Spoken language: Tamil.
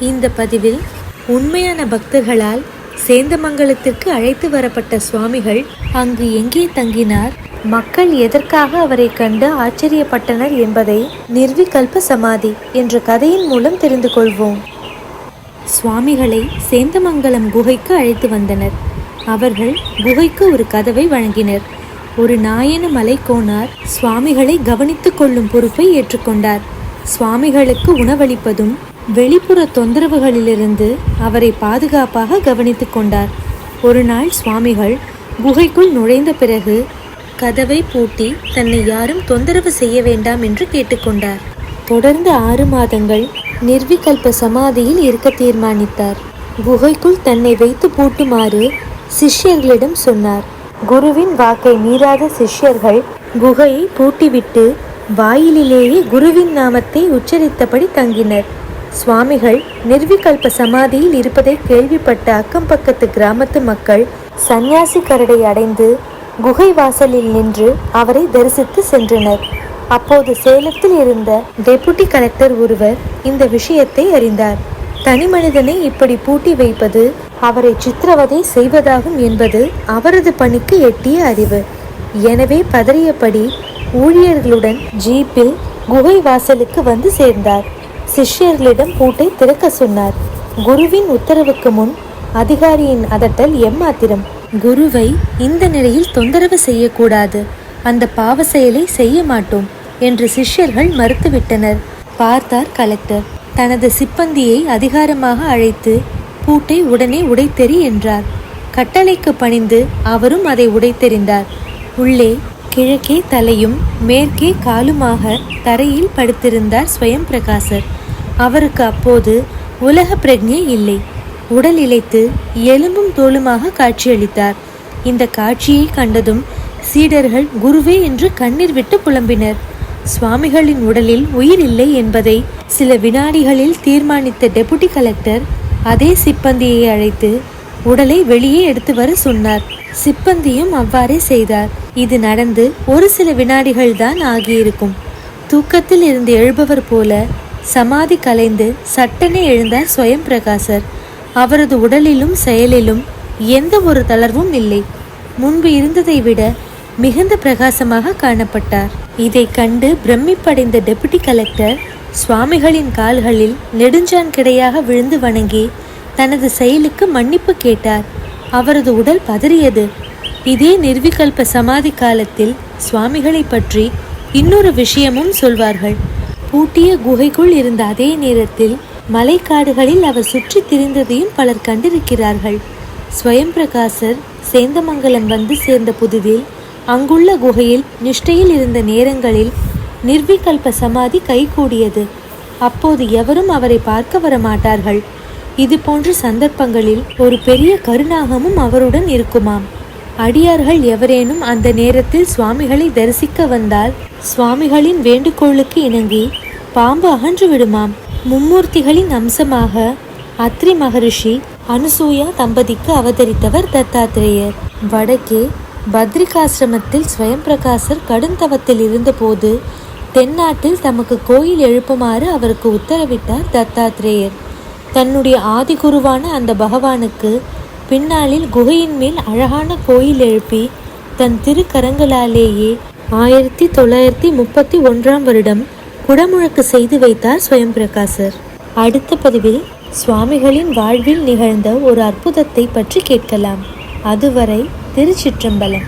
இந்த பதிவில் உண்மையான பக்தர்களால் சேந்தமங்கலத்திற்கு அழைத்து வரப்பட்ட சுவாமிகள் அங்கு எங்கே தங்கினார் மக்கள் எதற்காக அவரை கண்டு ஆச்சரியப்பட்டனர் என்பதை நிர்விகல்ப சமாதி என்ற கதையின் மூலம் தெரிந்து கொள்வோம். சுவாமிகளை சேந்தமங்கலம் குகைக்கு அழைத்து வந்தனர். அவர்கள் குகைக்கு ஒரு கதவை வழங்கினர். ஒரு நாயன மலைக்கோனார் சுவாமிகளை கவனித்துக் கொள்ளும் பொறுப்பை ஏற்றுக்கொண்டார். சுவாமிகளுக்கு உணவளிப்பதும் வெளிப்புற தொந்தரவுகளிலிருந்து அவரை பாதுகாப்பாக கவனித்து கொண்டார். ஒரு நாள் சுவாமிகள் குகைக்குள் நுழைந்த பிறகு கதவை பூட்டி தன்னை யாரும் தொந்தரவு செய்ய வேண்டாம் என்று கேட்டுக்கொண்டார் தொடர்ந்து ஆறு மாதங்கள் நிர்விகல்ப சமாதியில் இருக்க தீர்மானித்தார். குகைக்குள் தன்னை வைத்து பூட்டுமாறு சிஷ்யர்களிடம் சொன்னார். குருவின் வாக்கை மீறாத சிஷ்யர்கள் குகையை பூட்டிவிட்டு வாயிலிலேயே குருவின் நாமத்தை உச்சரித்தபடி தங்கினர். சுவாமிகள் நிர்விகல்ப சமாதியில் இருப்பதை கேள்விப்பட்ட அக்கம் பக்கத்து கிராமத்து மக்கள் சந்நியாசி கரடை அடைந்து குகை வாசலில் நின்று அவரை தரிசித்து சென்றனர். அப்போது சேலத்தில் இருந்த டெபுட்டி கலெக்டர் ஒருவர் இந்த விஷயத்தை அறிந்தார். தனி மனிதனை இப்படி பூட்டி வைப்பது அவரை சித்திரவதை செய்வதாகும் என்பது அவரது பணிக்கு எட்டிய அறிவு. எனவே பதறியபடி ஊழியர்களுடன் ஜீப்பில் குகை வாசலுக்கு வந்து சேர்ந்தார். சிஷ்யர்களிடம் பூட்டை திறக்க சொன்னார். குருவின் உத்தரவுக்கு முன் அதிகாரியின் அதட்டல் எம்மாத்திரம். குருவை இந்த நிலையில் தொந்தரவு செய்யக்கூடாது. அந்த பாவ செயலை செய்ய மாட்டோம் என்று சிஷ்யர்கள் மறுத்துவிட்டனர். பார்த்தார் கலெக்டர். தனது சிப்பந்தியை அதிகாரமாக அழைத்து பூட்டை உடனே உடைத்தெறி என்றார். கட்டளைக்கு பணிந்து அவரும் அதை உடைத்தெறிந்தார். உள்ளே கிழக்கே தலையும் மேற்கே காலுமாக தரையில் படுத்திருந்தார் ஸ்வயம் பிரகாசர் அவருக்கு அப்போது உலக பிரக்ஞை இல்லை. உடல் இழைத்து எலும்பும் தோலுமாக காட்சியளித்தார். இந்த காட்சியை கண்டதும் சீடர்கள் குருவே என்று கண்ணீர் விட்டு புலம்பினர். சுவாமிகளின் உடலில் உயிர் இல்லை என்பதை சில வினாடிகளில் தீர்மானித்த டெபுட்டி கலெக்டர் அதே சிப்பந்தியை அழைத்து உடலை வெளியே எடுத்து வர சொன்னார். சிப்பந்தியும் அவ்வாறே செய்தார். இது நடந்து ஒரு சில வினாடிகள் தான் ஆகியிருக்கும். தூக்கத்தில் இருந்து எழுபவர் போல சமாதி கலைந்து சட்டென எழுந்தார் ஸ்வயம் பிரகாசர் அவரது உடலிலும் செயலிலும் எந்த ஒரு தளர்வும் இல்லை. முன்பு இருந்ததை விட மிகுந்த பிரகாசமாக காணப்பட்டார். இதை கண்டு பிரமிப்படைந்த டெபுட்டி கலெக்டர் சுவாமிகளின் கால்களில் நெடுஞ்சான் கிடையாக விழுந்து வணங்கி தனது செயலுக்கு மன்னிப்பு கேட்டார். அவரது உடல் பதறியது. இதே நிர்விகல்ப சமாதி காலத்தில் சுவாமிகளை பற்றி இன்னொரு விஷயமும் சொல்வார்கள். பூட்டிய குகைக்குள் இருந்த அதே நேரத்தில் மலைக்காடுகளில் அவர் சுற்றி திரிந்ததையும் பலர் கண்டிருக்கிறார்கள். ஸ்வயம் பிரகாசர் சேந்தமங்கலம் வந்து சேர்ந்த புதுவில் அங்குள்ள குகையில் நிஷ்டையில் இருந்த நேரங்களில் நிர்விகல்ப சமாதி கைகூடியது. அப்போது எவரும் அவரை பார்க்க வர மாட்டார்கள் இது போன்ற சந்தர்ப்பங்களில் ஒரு பெரிய கருணாகமும் அவருடன் இருக்குமாம். அடியார்கள் எவரேனும் அந்த நேரத்தில் சுவாமிகளை தரிசிக்க வந்தால் சுவாமிகளின் வேண்டுகோளுக்கு இணங்கி பாம்பு அகன்று விடுமாம். மும்மூர்த்திகளின் அம்சமாக அத்ரி மகரிஷி அனுசூயா தம்பதிக்கு அவதரித்தவர் தத்தாத்திரேயர். வடக்கே பத்ரிகாசிரமத்தில் ஸ்வயம் பிரகாசர் கடுந்தவத்தில் இருந்தபோது தென்னாட்டில் தமக்கு கோயில் எழுப்புமாறு அவருக்கு உத்தரவிட்டார் தத்தாத்திரேயர். தன்னுடைய ஆதிகுருவான அந்த பகவானுக்கு பின்னாளில் குகையின் மேல் அழகான கோயில் எழுப்பி தன் திருக்கரங்களாலேயே ஆயிரத்தி தொள்ளாயிரத்தி முப்பத்தி ஒன்றாம் வருடம் குடமுழக்கு செய்து வைத்தார் ஸ்வயம் பிரகாசர் அடுத்த பதிவில் சுவாமிகளின் வாழ்வில் நிகழ்ந்த ஒரு அற்புதத்தை பற்றி கேட்கலாம். அதுவரை திருச்சிற்றம்பலம்.